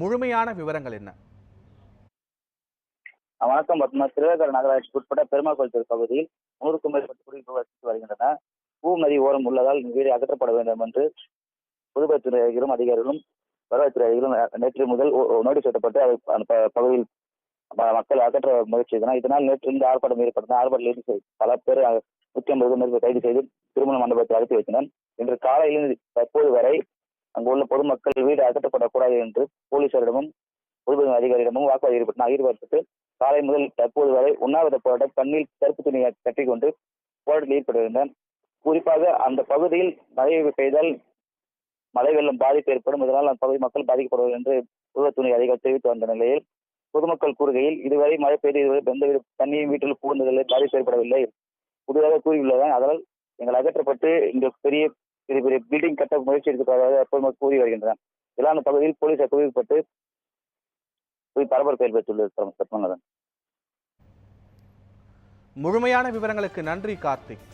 முழுமையான விவரங்கள் என்ன? வணக்கம் பத்மா. திருவேகர் நகராட்சிக்கு உட்பட்ட பெருமாள் தெரு பகுதியில் நூறுக்கும் மேற்பட்ட குடியிருப்பு வசித்து வருகின்றன. பூ நதி ஓரம் உள்ளதால் வீடு அகற்றப்பட வேண்டும் என்று புதுப்பத்துறை அதிகாரிகளும் அதிகாரிகளும் வருவாய்த்துறை அதிகாரிகளும் நேற்று முதல் நோட்டீஸ் எட்டப்பட்டு அதை அந்த பகுதியில் மக்கள் அகற்ற முயற்சி செய்தனர். இதனால் நேற்று இந்த ஆர்ப்பாட்டம் ஏற்பட்டது. ஆர்ப்பாட்டத்தில் பல பேர் நூற்றி ஐம்பது மேற்பட்ட கைது செய்து திருமண மண்டபத்தில் அழைத்து வைத்தனர். இன்று காலையில் தற்போது வரை அங்கு உள்ள பொதுமக்கள் வீடு அகற்றப்படக்கூடாது என்று போலீசாரிடமும் பொதுப்பணி அதிகாரியிடமும் வாக்குவாதம் ஈடுபட்டனர் ஈடுபட்டு காலை முதல் தற்போது வரை உண்ணாவிரத போராட்டம் கண்ணில் கருப்பு துணியை கட்டிக்கொண்டு போராட்டத்தில் ஈடுபட்டிருந்தனர் குறிப்பாக அந்த பகுதியில் மழை பெய்தால் மழை வெள்ளம் பாதிப்பு ஏற்படும். இதனால் அந்த பகுதி மக்கள் பாதிக்கப்படுவார்கள் என்று உருவத்துணை அதிகாரி தெரிவித்து வந்த நிலையில் பொதுமக்கள் கூறுகையில் இதுவரை மழை பெய்து இதுவரை எந்த தண்ணியும் வீட்டில் புகுந்ததில்லை பாதிப்பு ஏற்படவில்லை. புதிதாக கூறியுள்ளதால் அதனால் எங்கள் அகற்றப்பட்டு இங்கு பெரிய பெரிய பெரிய பில்டிங் கட்ட முயற்சி எடுக்கப்பட்டதாக பொதுமக்கள் கூறி வருகின்றனர் இதெல்லாம் அந்த பகுதியில் போலீசார் குவிப்பட்டு போய் பரபரப்பு ஏற்பட்டுள்ளது பத்மநாதன் முழுமையான விவரங்களுக்கு நன்றி கார்த்திக்.